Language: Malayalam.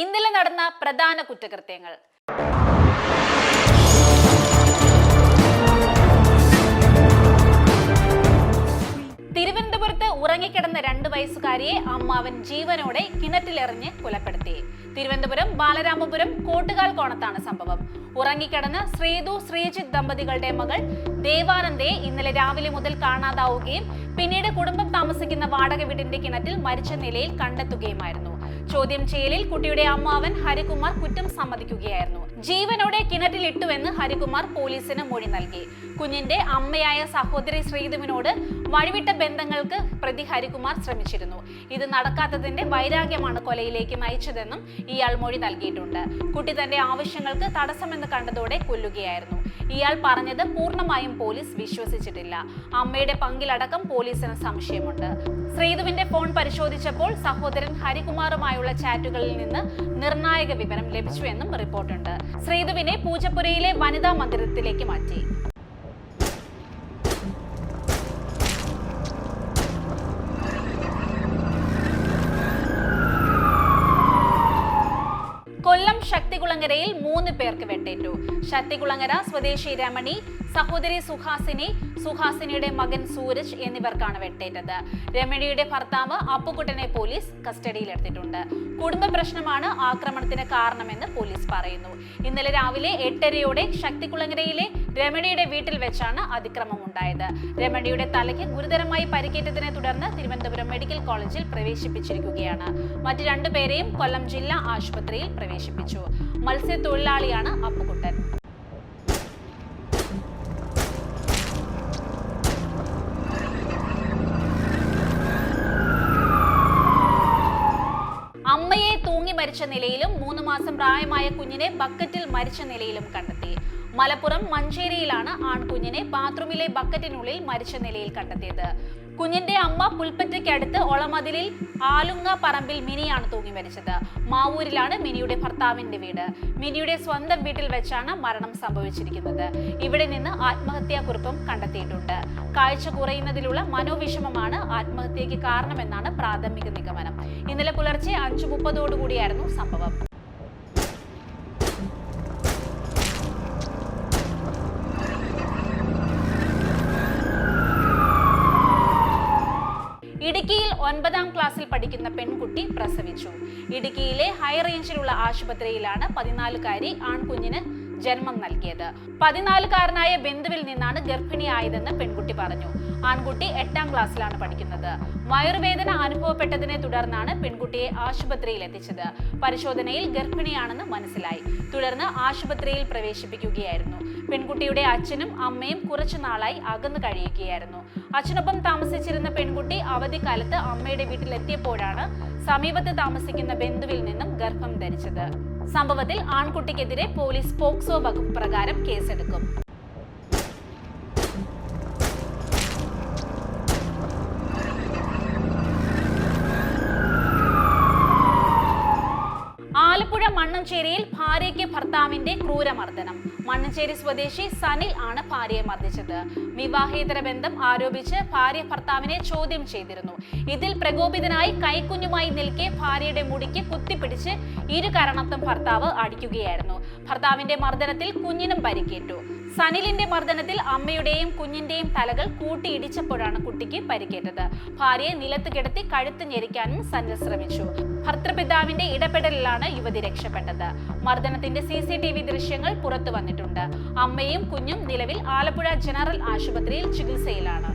ഇന്നലെ നടന്ന പ്രധാന കുറ്റകൃത്യങ്ങൾ. തിരുവനന്തപുരത്ത് ഉറങ്ങിക്കിടന്ന രണ്ട് വയസ്സുകാരിയെ അമ്മാവൻ ജീവനോടെ കിണറ്റിലെറിഞ്ഞ് കൊലപ്പെടുത്തി. തിരുവനന്തപുരം ബാലരാമപുരം കോട്ടുകാൽ കോണത്താണ് സംഭവം. ഉറങ്ങിക്കിടന്ന ശ്രീതു ശ്രീജിത്ത് ദമ്പതികളുടെ മകൾ ദേവാനന്ദയെ ഇന്നലെ രാവിലെ മുതൽ കാണാതാവുകയും പിന്നീട് കുടുംബം താമസിക്കുന്ന വാടക വീടിന്റെ കിണറ്റിൽ മരിച്ച നിലയിൽ കണ്ടെത്തുകയുമായിരുന്നു. ചോദ്യം ചെയ്യലിൽ കുട്ടിയുടെ അമ്മാവൻ ഹരികുമാർ കുറ്റം സമ്മതിക്കുകയായിരുന്നു. ജീവനോടെ കിണറ്റിലിട്ടുവെന്ന് ഹരികുമാർ പോലീസിന് മൊഴി നൽകി. കുഞ്ഞിന്റെ അമ്മയായ സഹോദരി ശ്രീധുവിനോട് വഴിവിട്ട ബന്ധങ്ങൾക്ക് പ്രതി ഹരികുമാർ ശ്രമിച്ചിരുന്നു. ഇത് നടക്കാത്തതിന്റെ വൈരാഗ്യമാണ് കൊലയിലേക്ക് നയിച്ചതെന്നും ഇയാൾ മൊഴി നൽകിയിട്ടുണ്ട്. കുട്ടി തന്റെ ആവശ്യങ്ങൾക്ക് തടസ്സമെന്ന് കണ്ടതോടെ കൊല്ലുകയായിരുന്നു. ഇയാൾ പറഞ്ഞത് പൂർണമായും പോലീസ് വിശ്വസിച്ചിട്ടില്ല. അമ്മയുടെ പങ്കിലടക്കം പോലീസിന് സംശയമുണ്ട്. ശ്രീധുവിന്റെ ഫോൺ പരിശോധിച്ചപ്പോൾ സഹോദരൻ ഹരികുമാറുമായുള്ള ചാറ്റുകളിൽ നിന്ന് നിർണായക വിവരം ലഭിച്ചുവെന്നും റിപ്പോർട്ടുണ്ട്. ശ്രീധുവിനെ പൂജപ്പുരയിലെ വനിതാ മന്ദിരത്തിലേക്ക് മാറ്റി. ശക്തികുളങ്ങരയിൽ മൂന്ന് പേർക്ക് വെട്ടേറ്റു ശക്തികുളങ്ങര സ്വദേശി രമണി സഹോദരി സുഹാസിനി സുഹാസിനിയുടെ മകൻ സൂരജ് എന്നിവർക്കാണ് വെട്ടേറ്റത് രമണിയുടെ ഭർത്താവ് അപ്പുകുട്ടനെ പോലീസ് കസ്റ്റഡിയിലെടുത്തിട്ടുണ്ട്. കുടുംബ പ്രശ്നമാണ് ആക്രമണത്തിന് കാരണമെന്ന് പോലീസ് പറയുന്നു. ഇന്നലെ രാവിലെ എട്ടരയോടെ ശക്തികുളങ്ങരയിലെ രമണിയുടെ വീട്ടിൽ വെച്ചാണ് അതിക്രമം ഉണ്ടായത് രമണിയുടെ തലയ്ക്ക് ഗുരുതരമായി പരിക്കേറ്റതിനെ തുടർന്ന് തിരുവനന്തപുരം മെഡിക്കൽ കോളേജിൽ പ്രവേശിപ്പിച്ചിരിക്കുകയാണ്. മറ്റു രണ്ടുപേരെയും കൊല്ലം ജില്ലാ ആശുപത്രിയിൽ പ്രവേശിപ്പിച്ചു. മത്സ്യത്തൊഴിലാളിയാണ് അപ്പുകുട്ടൻ. അമ്മയെ തൂങ്ങി മരിച്ച നിലയിലും മൂന്ന് മാസം പ്രായമായ കുഞ്ഞിനെ ബക്കറ്റിൽ മരിച്ച നിലയിലും കണ്ടെത്തി. മലപ്പുറം മഞ്ചേരിയിലാണ് ആൺകുഞ്ഞിനെ ബാത്റൂമിലെ ബക്കറ്റിനുള്ളിൽ മരിച്ച നിലയിൽ കണ്ടെത്തിയത്. കുഞ്ഞിന്റെ അമ്മ പുൽപ്പറ്റയ്ക്കടുത്ത് ഒളമതിലിൽ ആലുങ്ങ പറമ്പിൽ മിനിയാണ് തൂങ്ങി മരിച്ചത്. മാവൂരിലാണ് മിനിയുടെ ഭർത്താവിന്റെ വീട്. മിനിയുടെ സ്വന്തം വീട്ടിൽ വെച്ചാണ് മരണം സംഭവിച്ചിരിക്കുന്നത്. ഇവിടെ നിന്ന് ആത്മഹത്യാക്കുറിപ്പും കണ്ടെത്തിയിട്ടുണ്ട്. കാഴ്ച കുറയുന്നതിലുള്ള മനോവിഷമമാണ് ആത്മഹത്യയ്ക്ക് കാരണമെന്നാണ് പ്രാഥമിക നിഗമനം. ഇന്നലെ പുലർച്ചെ അഞ്ചു മുപ്പതോടുകൂടിയായിരുന്നു സംഭവം. ഒൻപതാം ക്ലാസ്സിൽ പഠിക്കുന്ന പെൺകുട്ടി പ്രസവിച്ചു. ഇടുക്കിയിലെ ഹൈ റേഞ്ചിലുള്ള ആശുപത്രിയിലാണ് പതിനാലുകാരി ആൺകുഞ്ഞിന് ജന്മം നൽകിയത്. പതിനാലുകാരനായ ബന്ധുവിൽ നിന്നാണ് ഗർഭിണിയായതെന്ന് പെൺകുട്ടി പറഞ്ഞു. ആൺകുട്ടി എട്ടാം ക്ലാസ്സിലാണ് പഠിക്കുന്നത്. വയറുവേദന അനുഭവപ്പെട്ടതിനെ തുടർന്നാണ് പെൺകുട്ടിയെ ആശുപത്രിയിൽ എത്തിച്ചത്. പരിശോധനയിൽ ഗർഭിണിയാണെന്ന് മനസ്സിലായി. തുടർന്ന് ആശുപത്രിയിൽ പ്രവേശിപ്പിക്കുകയായിരുന്നു. പെൺകുട്ടിയുടെ അച്ഛനും അമ്മയും കുറച്ചു നാളായി അകന്നു കഴിയുകയായിരുന്നു. അച്ഛനൊപ്പം താമസിച്ചിരുന്ന പെൺകുട്ടി അവധിക്കാലത്ത് അമ്മയുടെ വീട്ടിലെത്തിയപ്പോഴാണ് സമീപത്ത് താമസിക്കുന്ന ബന്ധുവിൽ നിന്നും ഗർഭം ധരിച്ചത്. സംഭവത്തിൽ ആൺകുട്ടിക്കെതിരെ പോലീസ് പോക്സോ വകുപ്പ് പ്രകാരം കേസെടുക്കും. മണ്ണഞ്ചേരിയിൽ ഭാര്യയ്ക്ക് ഭർത്താവിന്റെ ക്രൂരമർദ്ദനം. മണ്ണഞ്ചേരി സ്വദേശി സനിൽ ആണ് ഭാര്യയെ മർദ്ദിച്ചത്. വിവാഹേതര ബന്ധം ആരോപിച്ച് ഭാര്യ ഭർത്താവിനെ ചോദ്യം ചെയ്തിരുന്നു. ഇതിൽ പ്രകോപിതനായി കൈക്കുഞ്ഞുമായി നിൽക്കെ ഭാര്യയുടെ മുടിക്ക് കുത്തിപ്പിടിച്ച് ഇരു കാരണത്തും ഭർത്താവ് അടിക്കുകയായിരുന്നു. ഭർത്താവിന്റെ മർദ്ദനത്തിൽ കുഞ്ഞിനും പരിക്കേറ്റു. സനിലിന്റെ മർദ്ദനത്തിൽ അമ്മയുടെയും കുഞ്ഞിന്റെയും തലകൾ കൂട്ടിയിടിച്ചപ്പോഴാണ് കുട്ടിക്ക് പരിക്കേറ്റത്. ഭാര്യയെ നിലത്ത് കിടത്തി കഴുത്ത് ഞെരിക്കാനും സനിൽ ശ്രമിച്ചു. ഭർത്തൃപിതാവിന്റെ ഇടപെടലിലാണ് യുവതി രക്ഷപ്പെട്ടത്. മർദ്ദനത്തിന്റെ സി സി ടി വി ദൃശ്യങ്ങൾ പുറത്തു വന്നിട്ടുണ്ട്. അമ്മയും കുഞ്ഞും നിലവിൽ ആലപ്പുഴ ജനറൽ ആശുപത്രിയിൽ ചികിത്സയിലാണ്.